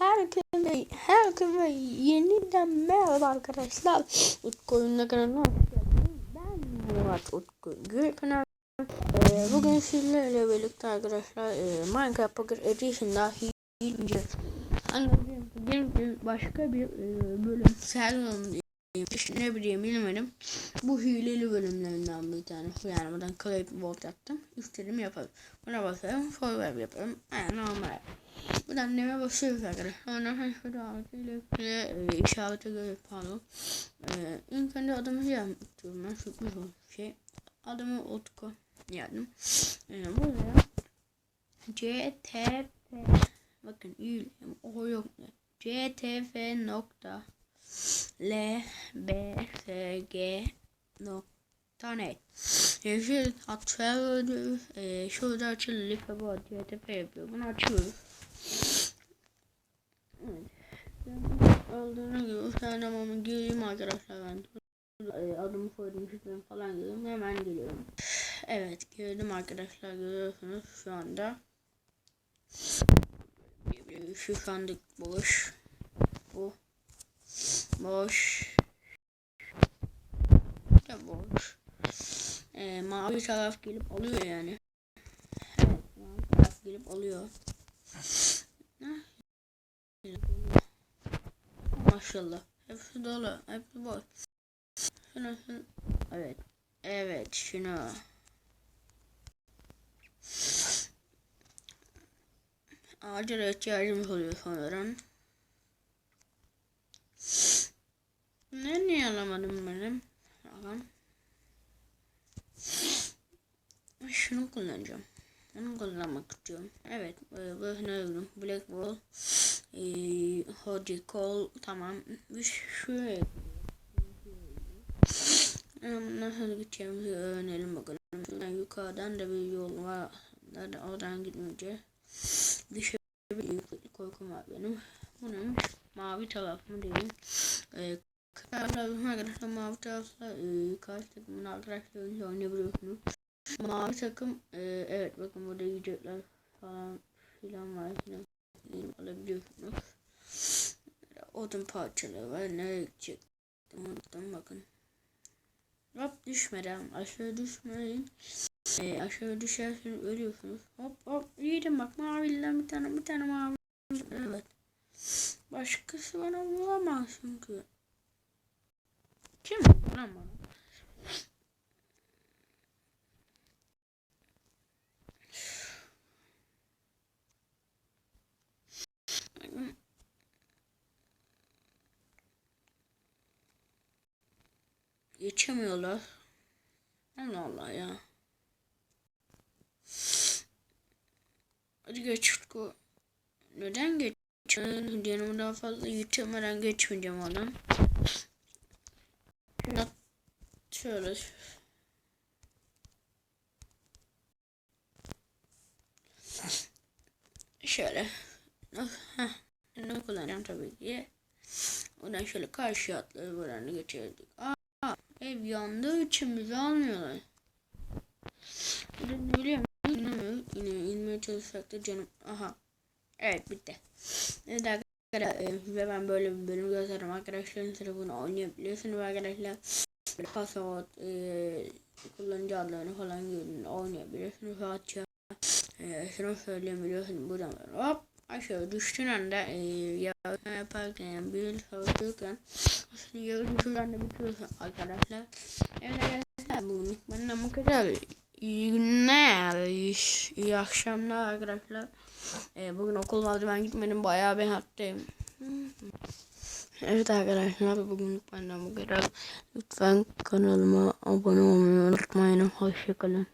Herkese, herkese yeniden merhaba arkadaşlar. Utku oyununa kanalına. Ben Murat Utku Gürpınar. Ee, bugün sizlerle birlikte arkadaşlar e, Minecraft Pocket Edition'da hilece hani bir, bir başka bir e, bölüm server'ın ne bileyim bilmedim. Bu hileli bölümlerinden bir tane. Yani buradan Clay Vault yaptım. İstediğimi yaparım. Buna basarım. Forward yaparım. Yani normal. Buradan neme basıyoruz arkadaşlar. Ondan sonra şurada altıyla e, işarete göre pardon. E, ilk önce adımı yazmak istiyorum ben. Sürpriz olsun şey. Adımı Utku yazdım. E, buraya CTF bakın o yok? CTF nokta L B S G nokta net. Yeşil atfel e, şurada açılı life bu CTF yapıyor. Bunu açıyoruz. Olduğuna göre sıralamanı gireyim arkadaşlar ben. E, Adımı koydum şifremi falan gireyim hemen geliyorum. Evet girdim arkadaşlar görüyorsunuz şu anda. Şu sandık boş. Bu boş. Da boş. E, mavi taraf gelip alıyor yani. Evet mavi taraf gelip alıyor. Maşallah. Hepsi dolu. Hepsi boş. Şunu, şunu. Evet. Evet şunu. Acil ihtiyacımız oluyor sanırım. Ne niye alamadım benim? Bakalım. Şunu kullanacağım. Bunu kullanmak istiyorum. Evet. Bu ne ürün? Black Wall. Ee, Holy Call. Tamam. Şuraya. Nasıl gideceğimizi öğrenelim bakalım. Şuradan yukarıdan da bir yol var. Da oradan gidince dışarı bir korkum var benim. Bunun mavi tarafı diyeyim. Ee, arkadaşlar mavi tarafla e, karşı takımın arkadaşlarınızla oynayabiliyorsunuz. Mavi takım e, evet bakın burada yiyecekler falan filan var yine alabiliyorsunuz. Odun parçaları var nereye gidecek unuttum bakın. Hop düşmeden aşağı düşmeyin. E, aşağı düşerseniz ölüyorsunuz. Hop hop yedim bak maviden bir tane bir tane mavi. Evet. Başkası bana vuramaz çünkü. Kim lan bana? Geçemiyorlar. Allah Allah ya. Hadi geç Utku. Neden geçiyorsun? Yanımı daha fazla yitemeden geçmeyeceğim adam. Şöyle. Şöyle. Heh. Ne kullanacağım tabii ki. Oradan şöyle karşı atları buradan geçirdik. Aa, ev için bizi almıyorlar. Biliyor musun? Yine inmeye çalışsak da canım. Aha. Evet bitti. Evet arkadaşlar ve ben böyle bir bölüm gösterdim. Arkadaşların telefonu oynayabiliyorsunuz arkadaşlar. Password e, kullanıcı adlarını falan görün oynayabiliyorsunuz rahatça. E, şunu söyleyebiliyorsunuz buradan hop aşağı düştüğün anda e, yardım yaparken bir savaşırken aslında yardım bitiriyorsun arkadaşlar. Evet arkadaşlar bugünlük benden bu kadar. İyi günler, iyi, iyi akşamlar arkadaşlar. Ee, bugün okul vardı ben gitmedim bayağı ben hattayım. Evet arkadaşlar bugünlük benden bu kadar. Lütfen kanalıma abone olmayı unutmayın. Hoşçakalın.